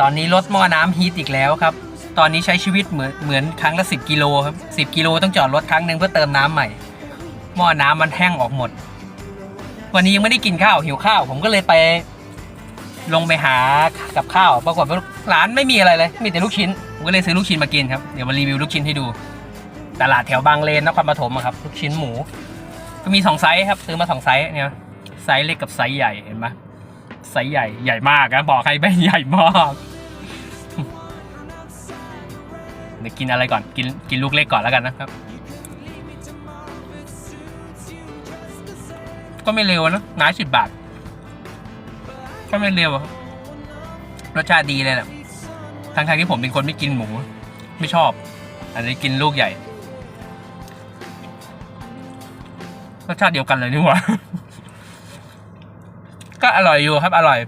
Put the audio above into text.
ตอนนี้รถหม้อน้ำฮีทอีกแล้วครับ ตอนนี้ใช้ชีวิตเหมือนเหมือนครั้งละสิบกิโลครับสิบกิโลต้องจอดรถครั้งหนึ่งเพื่อเติมน้ำใหม่ หม้อน้ำมันแห้งออกหมด วันนี้ยังไม่ได้กินข้าวหิวข้าว ผมก็เลยไป ลงไปหากับข้าว ปรากฏว่าร้านไม่มีอะไรเลย มีแต่ลูกชิ้น ผมก็เลยซื้อลูกชิ้นมากินครับ เดี๋ยวมารีวิวลูกชิ้นให้ดู ตลาดแถวบางเลนนครปฐมครับ ลูกชิ้นหมู ก็มีสองไซส์ครับ ซื้อมาสองไซส์เนี่ยไซส์เล็กกับไซส์ใหญ่ เห็นไหมไซส์ใหญ่ใหญ่มากนะบอกใครไม่ใหญ่มาก เดี๋ยวกินอะไรก่อน กินกินลูกเล็กก่อนแล้วกันนะครับ ก็ไม่เร็วนะน้ายสิบบาท ก็ไม่เร็วครับรสชาติดีเลยแหละทั้งทที่ผมเป็นคนไม่กินหมู ไม่ชอบ อันนี้กินลูกใหญ่ รสชาติเดียวกันเลยนี่หว่า ก็อร่อยอยู่ครับ อร่อย